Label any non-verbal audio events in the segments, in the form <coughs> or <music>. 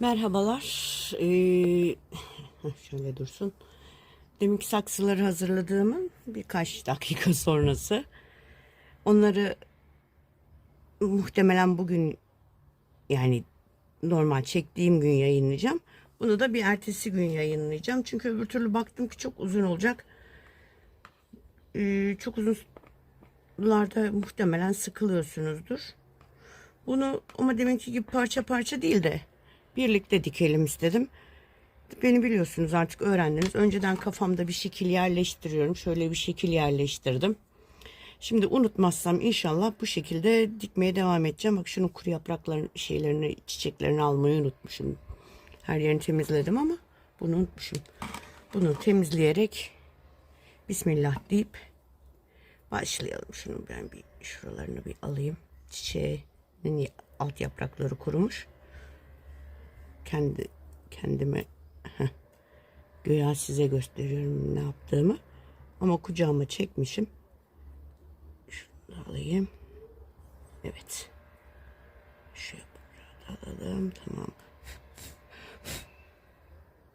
Merhabalar. Ee, şöyle dursun. Deminki saksıları hazırladığımın birkaç dakika sonrası. Onları muhtemelen bugün yani normal çektiğim gün yayınlayacağım. Bunu da bir ertesi gün yayınlayacağım. Çünkü öbür türlü baktım ki çok uzun olacak. Ee, çok uzunlarda muhtemelen sıkılıyorsunuzdur. Bunu ama deminki gibi parça parça değil de birlikte dikelim istedim. Beni biliyorsunuz artık öğrendiniz. Önceden kafamda bir şekil yerleştiriyorum. Şöyle bir şekil yerleştirdim. Şimdi unutmazsam inşallah bu şekilde dikmeye devam edeceğim. Bak şunun kuru yaprakların şeylerini, çiçeklerini almayı unutmuşum. Her yerini temizledim ama bunu unutmuşum. Bunu temizleyerek Bismillah deyip başlayalım. Şunu ben bir şuralarını bir alayım. Çiçeğinin alt yaprakları kurumuş. Kendi kendime göya size gösteriyorum ne yaptığımı. Ama kucağıma çekmişim. Şunu alayım. Evet. Şu yaprağı alalım. Tamam.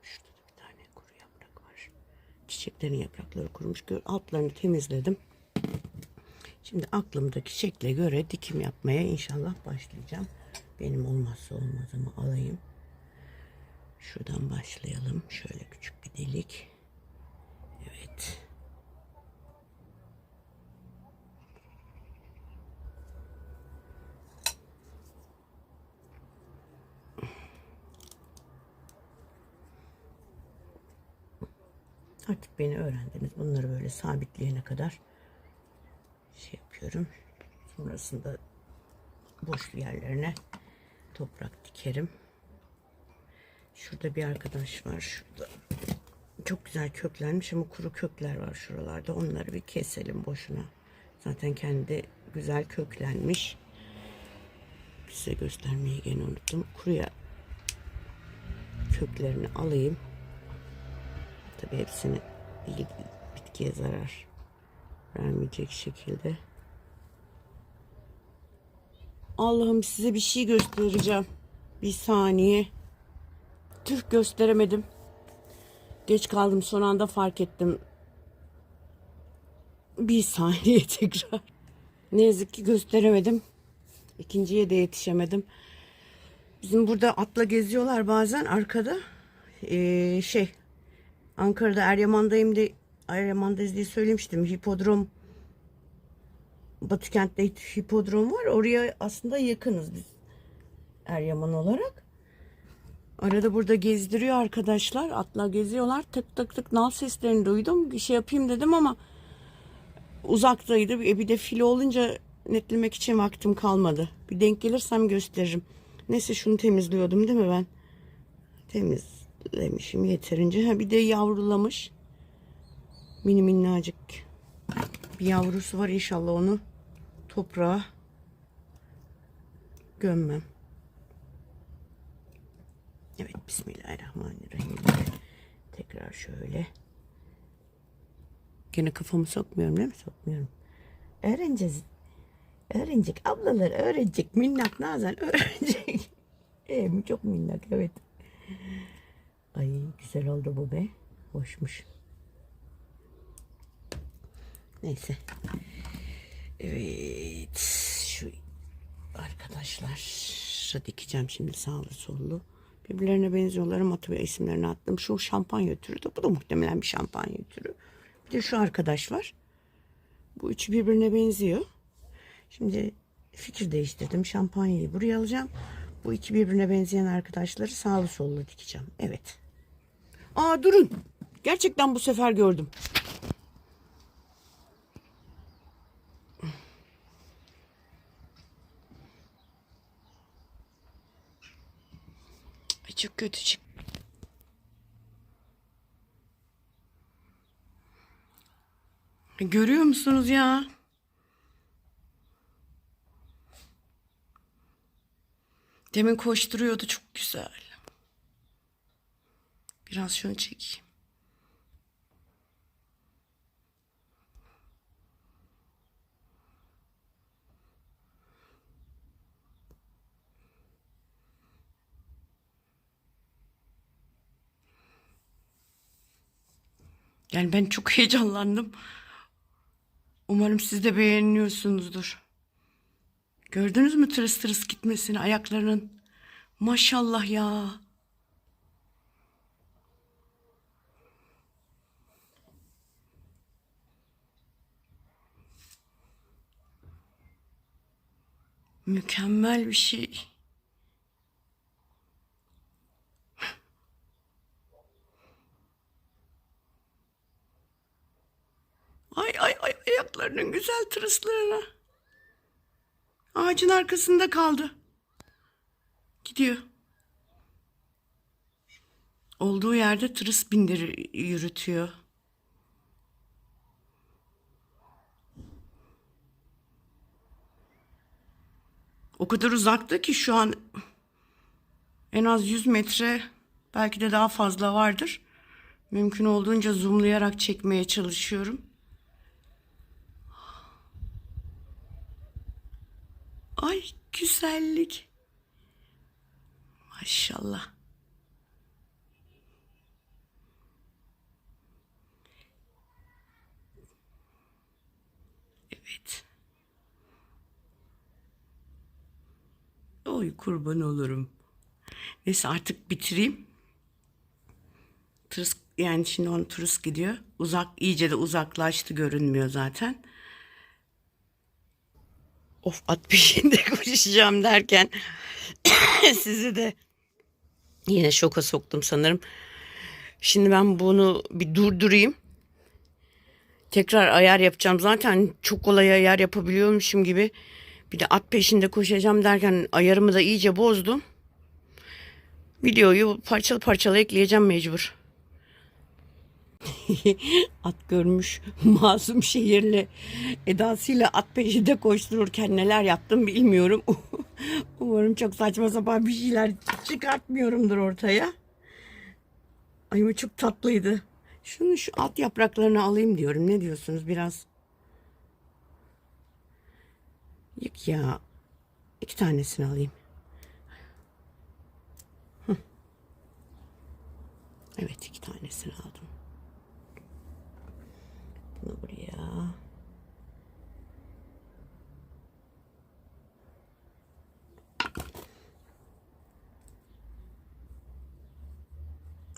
Şurada da bir tane kuru yaprak var. Çiçeklerin yaprakları kurumuş. Altlarını temizledim. Şimdi aklımdaki şekle göre dikim yapmaya inşallah başlayacağım. Benim olmazsa olmazımı alayım. Şuradan başlayalım. Şöyle küçük bir delik. Evet. Artık beni öğrendiniz. Bunları böyle sabitleyene kadar şey yapıyorum. Sonrasında boş yerlerine toprak dikerim. Şurada bir arkadaş var. Şurada çok güzel köklenmiş ama kuru kökler var şuralarda. Onları bir keselim boşuna. Zaten kendi güzel köklenmiş. Size göstermeyi gene unuttum. Kuruya köklerini alayım. Tabii hepsini bitkiye zarar vermeyecek şekilde. Allah'ım size bir şey göstereceğim. Bir saniye. Tüh gösteremedim. Geç kaldım son anda fark ettim. Bir saniye <laughs> tekrar. Ne yazık ki gösteremedim. İkinciye de yetişemedim. Bizim burada atla geziyorlar bazen arkada. Ee, şey Ankara'da Eryaman'dayım diye Eryaman'dayız diye söylemiştim. Hipodrom Batıkent'te hipodrom var. Oraya aslında yakınız biz. Eryaman olarak. Arada burada gezdiriyor arkadaşlar. Atla geziyorlar. Tık tık tık nal seslerini duydum. Bir şey yapayım dedim ama uzaktaydı. E bir de filo olunca netlemek için vaktim kalmadı. Bir denk gelirsem gösteririm. Neyse şunu temizliyordum değil mi ben? Temizlemişim yeterince. Ha bir de yavrulamış. Mini minnacık bir yavrusu var inşallah onu toprağa gömmem. Evet Bismillahirrahmanirrahim. Tekrar şöyle. Gene kafamı sokmuyorum değil mi? Sokmuyorum. Öğreneceğiz. Öğrenecek. Ablalar öğrenecek. Minnak Nazan öğrenecek. <laughs> Ee, çok minnak evet. Ay güzel oldu bu be. Hoşmuş. Neyse. Evet. Şu arkadaşlar dikeceğim şimdi sağlı sollu. Birbirlerine benziyorlar tabii isimlerini attım. Şu şampanya türü de bu da muhtemelen bir şampanya türü. Bir de şu arkadaş var. Bu üçü birbirine benziyor. Şimdi fikir değiştirdim. Şampanyayı buraya alacağım. Bu iki birbirine benzeyen arkadaşları sağlı sollu dikeceğim. Evet. Aa durun. Gerçekten bu sefer gördüm. Ay çok kötü çık. Görüyor musunuz ya? Demin koşturuyordu çok güzel. Biraz şunu çekeyim. Yani ben çok <laughs> heyecanlandım. Umarım siz de beğeniyorsunuzdur. Gördünüz mü tırıs tırıs gitmesini ayaklarının? Maşallah ya. Mükemmel bir şey. Ay ay ay ayaklarının güzel tırıslığına. Ağacın arkasında kaldı. Gidiyor. Olduğu yerde tırıs bindir yürütüyor. O kadar uzakta ki şu an en az 100 metre belki de daha fazla vardır. Mümkün olduğunca zoomlayarak çekmeye çalışıyorum. Ay güzellik. Maşallah. Evet. Oy kurban olurum. Neyse artık bitireyim. Tırıs, yani şimdi onun turist gidiyor. Uzak, iyice de uzaklaştı görünmüyor zaten. Of at peşinde <laughs> koşacağım derken <coughs> sizi de yine şoka soktum sanırım. Şimdi ben bunu bir durdurayım. Tekrar ayar yapacağım. Zaten çok kolay ayar yapabiliyormuşum gibi. Bir de at peşinde koşacağım derken ayarımı da iyice bozdum. Videoyu parçalı parçalı ekleyeceğim mecbur. At görmüş <laughs> masum şehirli edasıyla at peşinde koştururken neler yaptım bilmiyorum. <laughs> Umarım çok saçma sapan bir şeyler çıkartmıyorumdur ortaya. Ay ama çok tatlıydı. Şunu şu alt yapraklarını alayım diyorum. Ne diyorsunuz biraz? Yık ya. İki tanesini alayım. Evet iki tanesini aldım. Bunu buraya.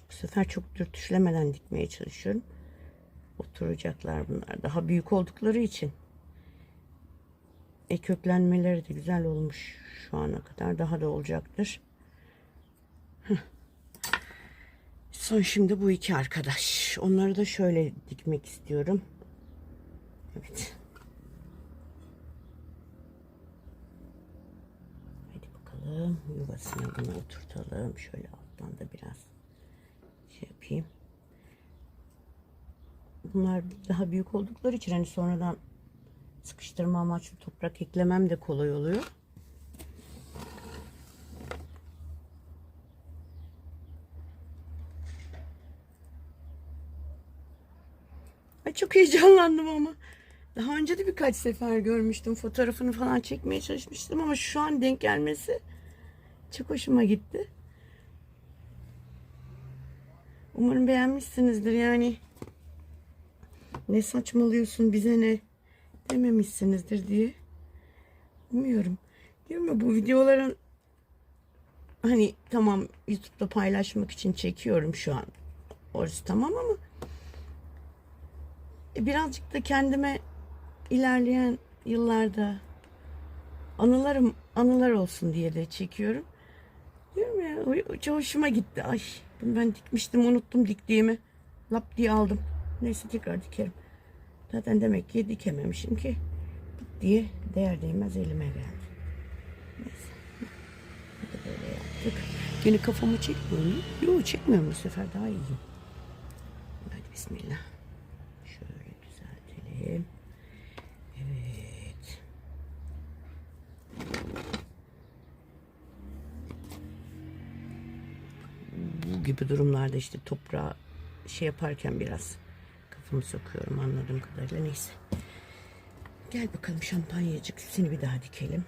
Bu sefer çok dürtüşlemeden dikmeye çalışıyorum. Oturacaklar bunlar. Daha büyük oldukları için. E köklenmeleri de güzel olmuş şu ana kadar. Daha da olacaktır. Son şimdi bu iki arkadaş. Onları da şöyle dikmek istiyorum. Evet. Hadi bakalım yuvasına bunu oturtalım. Şöyle alttan da biraz şey yapayım. Bunlar daha büyük oldukları için hani sonradan sıkıştırma amaçlı toprak eklemem de kolay oluyor. Çok heyecanlandım ama. Daha önce de birkaç sefer görmüştüm. Fotoğrafını falan çekmeye çalışmıştım ama şu an denk gelmesi çok hoşuma gitti. Umarım beğenmişsinizdir yani. Ne saçmalıyorsun bize ne dememişsinizdir diye umuyorum. Diyorum ya bu videoların hani tamam YouTube'da paylaşmak için çekiyorum şu an. Orası tamam ama e, birazcık da kendime ilerleyen yıllarda anılarım anılar olsun diye de çekiyorum. Diyorum ya çok hoşuma gitti. Ay bunu ben dikmiştim unuttum diktiğimi. Lap diye aldım. Neyse tekrar dikerim. Zaten demek ki dikememişim ki diye değer değmez elime geldi. Neyse. Yaptık. Yine kafamı çekmiyor mu? Yok çekmiyorum bu sefer daha iyi. Hadi bismillah. Şöyle düzeltelim. Evet. Bu gibi durumlarda işte toprağa şey yaparken biraz kafamı sokuyorum anladığım kadarıyla neyse. Gel bakalım şampanyacık seni bir daha dikelim.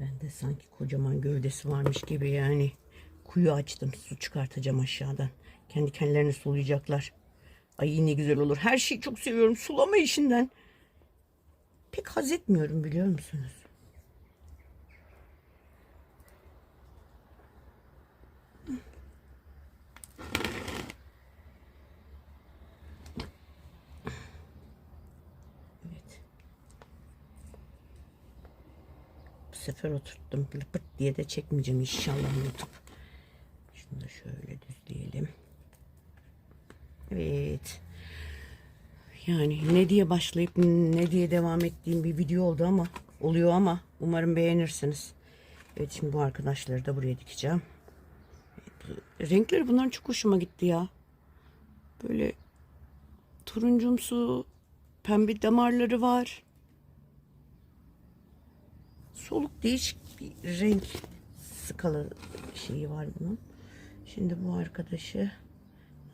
Ben de sanki kocaman gövdesi varmış gibi yani kuyu açtım. Su çıkartacağım aşağıdan. Kendi kendilerini sulayacaklar. Ay ne güzel olur. Her şeyi çok seviyorum. Sulama işinden. Pek haz etmiyorum biliyor musunuz? Evet. Bu sefer oturttum. Pırt diye de çekmeyeceğim inşallah YouTube. Şunu da şöyle düzleyelim. Evet. Yani ne diye başlayıp ne diye devam ettiğim bir video oldu ama oluyor ama umarım beğenirsiniz. Evet şimdi bu arkadaşları da buraya dikeceğim. Renkleri bunların çok hoşuma gitti ya. Böyle turuncumsu pembe damarları var. Soluk değişik bir renk skala şeyi var bunun. Şimdi bu arkadaşı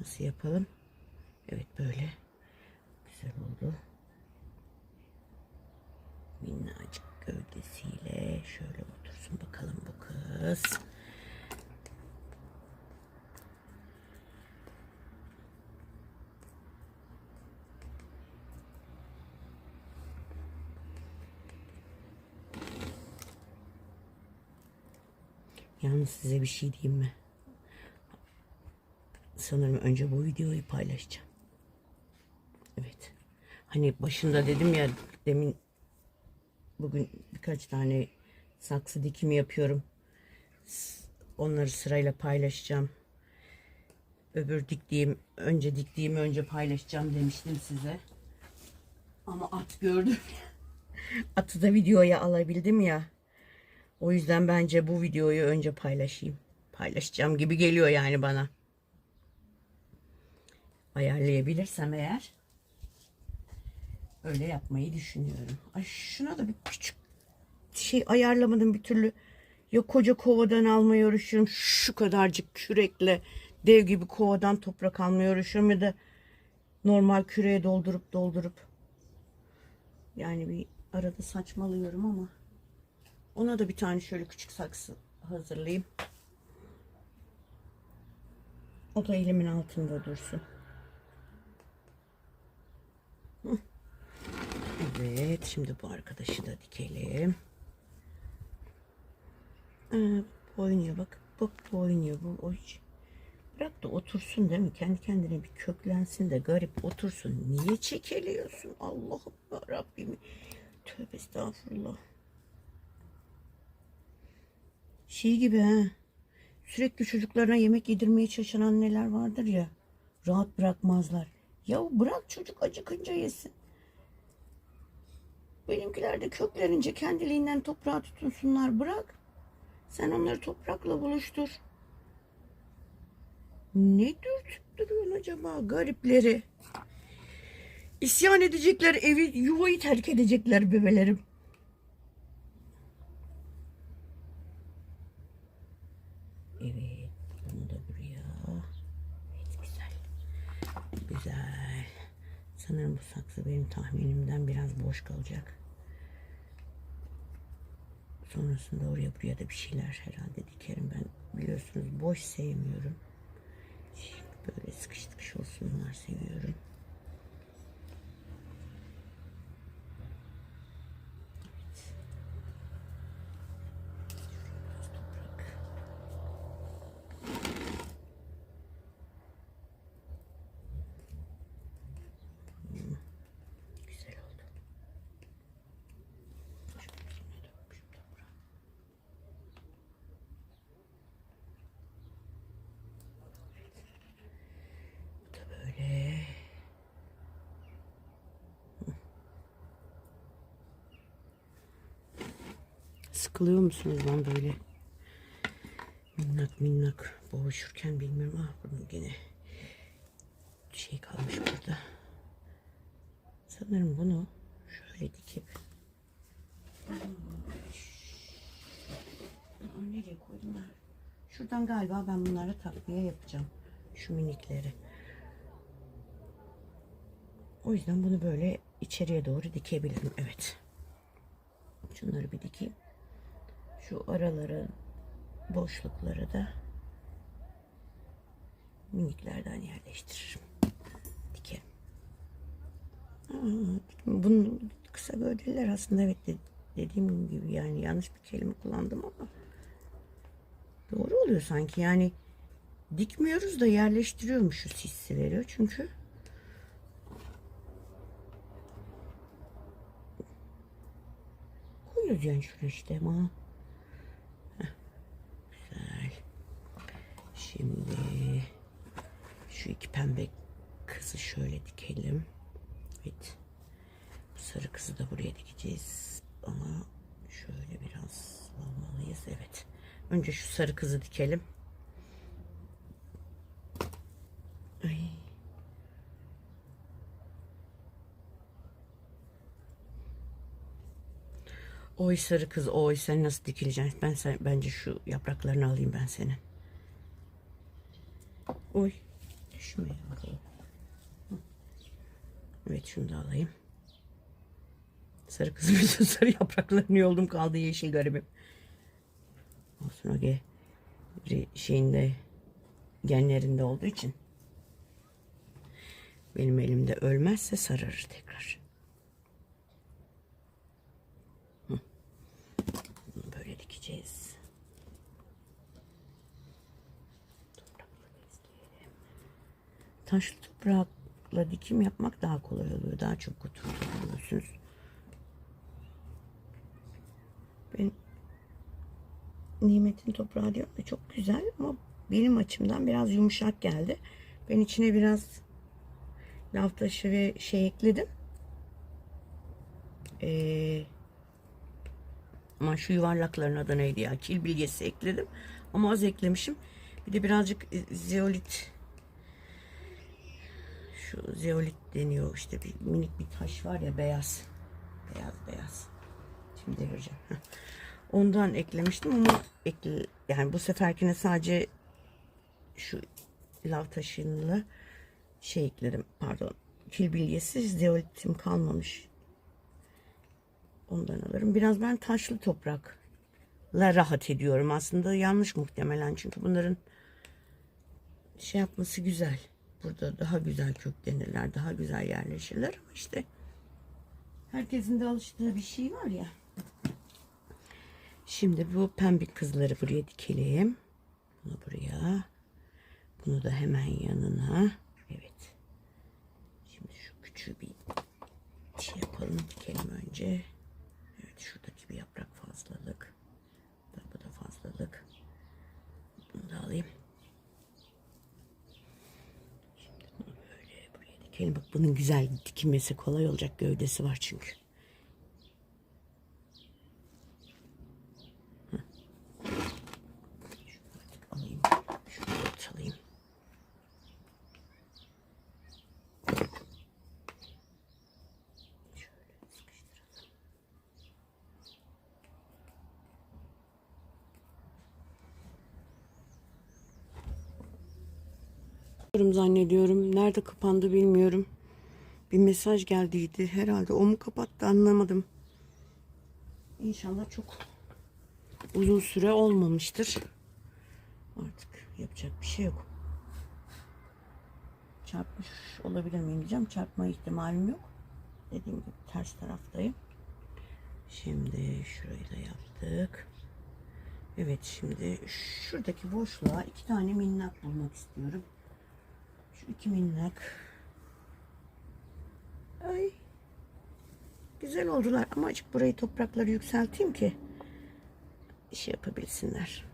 nasıl yapalım? Evet böyle. Güzel oldu. Minnacık gövdesiyle şöyle otursun bakalım bu kız. Yalnız size bir şey diyeyim mi? Sanırım önce bu videoyu paylaşacağım. Evet. Hani başında dedim ya demin bugün birkaç tane saksı dikimi yapıyorum. Onları sırayla paylaşacağım. Öbür diktiğim, önce diktiğimi önce paylaşacağım demiştim size. Ama at gördüm. <laughs> Atı da videoya alabildim ya. O yüzden bence bu videoyu önce paylaşayım. Paylaşacağım gibi geliyor yani bana. Ayarlayabilirsem eğer öyle yapmayı düşünüyorum. Ay şuna da bir küçük şey ayarlamadım bir türlü. Ya koca kovadan almaya uğraşıyorum. Şu kadarcık kürekle dev gibi kovadan toprak almaya uğraşıyorum ya da normal küreye doldurup doldurup yani bir arada saçmalıyorum ama ona da bir tane şöyle küçük saksı hazırlayayım. O da elimin altında dursun. Evet, şimdi bu arkadaşı da dikelim. Ee, oynuyor bak. Bak bu oynuyor. Bu o. Bırak da otursun değil mi? Kendi kendine bir köklensin de garip otursun. Niye çekeliyorsun? Allah'ım Rabbim. Tövbe estağfurullah. Şey gibi ha. Sürekli çocuklarına yemek yedirmeye çalışan anneler vardır ya. Rahat bırakmazlar. Ya bırak çocuk acıkınca yesin. Benimkiler de köklenince kendiliğinden toprağa tutunsunlar. Bırak. Sen onları toprakla buluştur. Ne dürtüp duruyorsun acaba garipleri? İsyan edecekler, evi, yuvayı terk edecekler bebelerim. Evet, bunu da buraya. Evet, güzel. Güzel. Sanırım bu saksı benim tahminimden biraz boş kalacak. Sonrasında oraya buraya da bir şeyler herhalde dikerim. Ben biliyorsunuz boş sevmiyorum. Böyle sıkış sıkış olsunlar seviyorum. Evet. Toprak. Hmm, Güzel oldu. Şöyle üstüne dökmüşüm toprağı. Bu da böyle. Sıkılıyor musunuz lan böyle? Minnak minnak boğuşurken bilmiyorum. Ah bunun gene şey kalmış burada. Sanırım bunu şöyle dikip Nereye koydum ben? Şuradan galiba ben bunlara takviye yapacağım. Şu minikleri. O yüzden bunu böyle içeriye doğru dikebilirim. Evet. Şunları bir dikeyim. Şu araları boşlukları da miniklerden yerleştiririm. Dikerim. Aa, bunun kısa gövdeliler aslında evet de- dediğim gibi yani yanlış bir kelime kullandım ama doğru oluyor sanki yani dikmiyoruz da yerleştiriyormuşuz hissi veriyor çünkü koyuyoruz yani şuraya işte ama Heh, güzel şimdi şu iki pembe kızı şöyle dikelim evet bu sarı kızı da buraya dikeceğiz ama şöyle biraz almalıyız evet önce şu sarı kızı dikelim Ay. Oy sarı kız oy sen nasıl dikileceksin? Ben sen, bence şu yapraklarını alayım ben senin. Oy düşme ya. Hı. Evet şunu da alayım. Sarı kızın <laughs> bütün sarı yapraklarını yoldum kaldı yeşil garibim. Olsun o ge şeyinde genlerinde olduğu için. Benim elimde ölmezse sararır tekrar. Hı. Bunu böyle dikeceğiz. Toprakla besleyelim. Taşlı toprakla dikim yapmak daha kolay oluyor. Daha çok oturtuyorsunuz. Ben nimetin toprağı diyorum da çok güzel ama benim açımdan biraz yumuşak geldi. Ben içine biraz lav taşı ve şey ekledim. Ee, ama şu yuvarlakların adı neydi ya? Kil bilgesi ekledim. Ama az eklemişim. Bir de birazcık e, zeolit şu zeolit deniyor işte bir minik bir taş var ya beyaz. Beyaz beyaz. Şimdi devireceğim. Heh. <laughs> Ondan eklemiştim ama ekle, yani bu seferkine sadece şu lav taşıyla şey ekledim pardon kil bilyesi zeolitim kalmamış ondan alırım biraz ben taşlı toprakla rahat ediyorum aslında yanlış muhtemelen çünkü bunların şey yapması güzel burada daha güzel köklenirler daha güzel yerleşirler ama işte herkesin de alıştığı bir şey var ya şimdi bu pembe kızları buraya dikelim bunu buraya bunu da hemen yanına. Evet. Şimdi şu küçüğü bir şey yapalım. Dikelim önce. Evet şuradaki bir yaprak fazlalık. Bu da, bu da fazlalık. Bunu da alayım. Şimdi bunu böyle dikelim. Bak bunun güzel dikilmesi kolay olacak. Gövdesi var çünkü. Hı. Şunu artık alayım. Şunu da çalayım. Şöyle sıkıştıralım. Zannediyorum. Nerede kapandı bilmiyorum. Bir mesaj geldiydi. Herhalde o mu kapattı anlamadım. İnşallah çok uzun süre olmamıştır. Artık yapacak bir şey yok. Çarpmış olabilir miyim diyeceğim. Çarpma ihtimalim yok. Dediğim gibi ters taraftayım. Şimdi şurayı da yaptık. Evet şimdi şuradaki boşluğa iki tane minnak bulmak istiyorum. Şu iki minnak. Ay. Güzel oldular ama azıcık burayı toprakları yükselteyim ki şey yapabilsinler.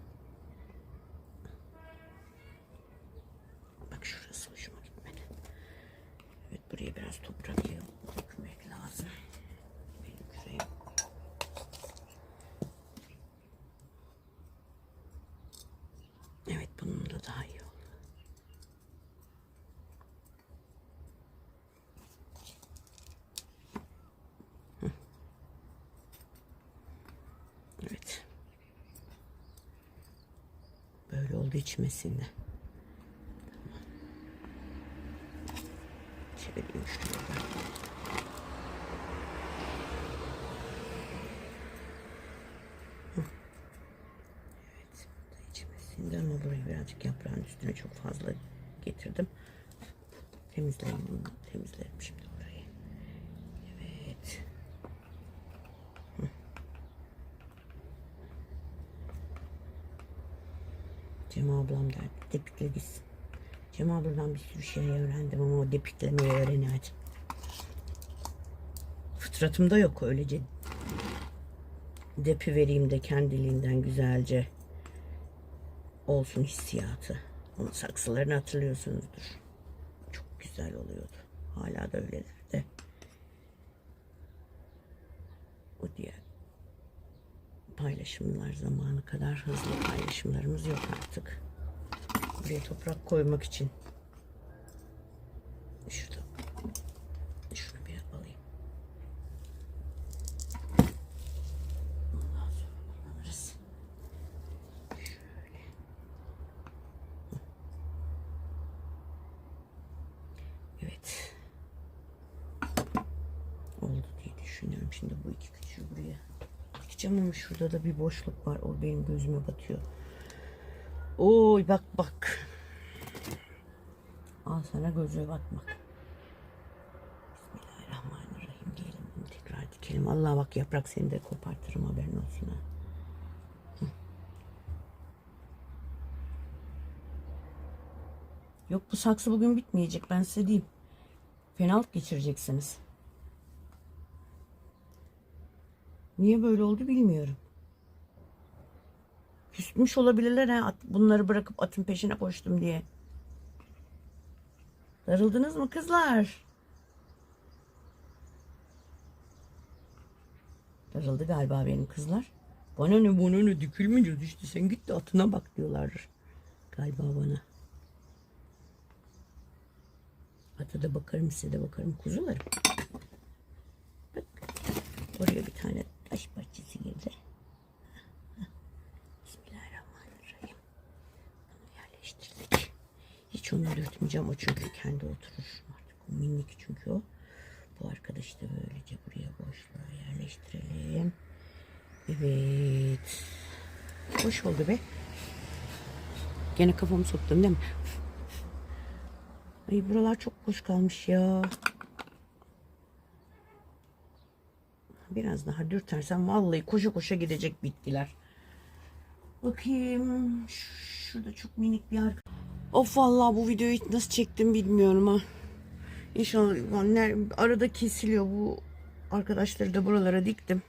Bak şurası hoşuma gitmedi. Evet buraya biraz toprak dökmek lazım. Benim küreğim. Evet bununla daha iyi oldu. Hı. Evet. İçmesinde. Çevireyim şuraya. Hı. Evet, bu da içmesinde ama burayı birazcık yaprağın üstüne çok fazla getirdim. Temizleyeyim bunu. Temizlerim şimdi burayı. Evet. Hı. Cem ablam derdi. Depikle gitsin. Cem abladan bir sürü şey öğrendim ama o depiklemeyi öğrenemedim. Fıtratımda yok öylece. Depi vereyim de kendiliğinden güzelce olsun hissiyatı. Onun saksılarını hatırlıyorsunuzdur. Çok güzel oluyordu. Hala da öyleler de. O diğer paylaşımlar zamanı kadar hızlı paylaşımlarımız yok artık. Buraya toprak koymak için. Şurada. Şunu bir alayım. Ondan sonra kullanırız. Şöyle. Evet. Oldu diye düşünüyorum. Şimdi bu iki küçüğü buraya dikeceğim ama şurada da bir boşluk var. O benim gözüme batıyor. Oy bak bak. Al sana göze batmak. Bismillahirrahmanirrahim diyelim tekrar dikelim. Allah bak yaprak seni de kopartırım haberin olsun ha. Yok bu saksı bugün bitmeyecek ben size diyeyim. Fenalık geçireceksiniz. Niye böyle oldu bilmiyorum. Küsmüş olabilirler ha. Bunları bırakıp atın peşine koştum diye. Darıldınız mı kızlar? Darıldı galiba benim kızlar. Bana ne bana ne dikilmeyeceğiz işte sen git de atına bak diyorlar. Galiba bana. Ata da bakarım size de bakarım kuzularım. Bak oraya bir tane taş parçası girdi. Bismillahirrahmanirrahim. Bunu yerleştirdik. Hiç dürtmeyeceğim o çünkü kendi oturur artık. Minik çünkü o. Bu arkadaşı da böylece buraya boşluğa yerleştirelim. Evet. Hoş oldu be. Gene kafamı soktum değil mi? Ay buralar çok boş kalmış ya. Biraz daha dürtersem vallahi koşa koşa gidecek bitkiler. Bakayım. Şurada çok minik bir arka. Of vallahi bu videoyu nasıl çektim bilmiyorum ha. İnşallah ne- arada kesiliyor bu arkadaşları da buralara diktim.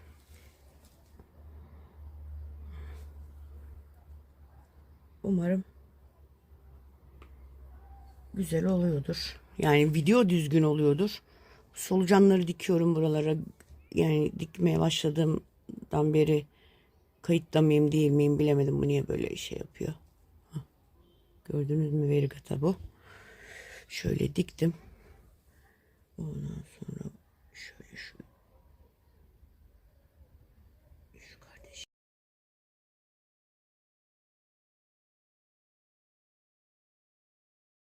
Umarım güzel oluyordur. Yani video düzgün oluyordur. Solucanları dikiyorum buralara. Yani dikmeye başladığımdan beri kayıtta mıyım değil miyim bilemedim. Bu niye böyle şey yapıyor. Gördünüz mü verigata bu. Şöyle diktim. Ondan sonra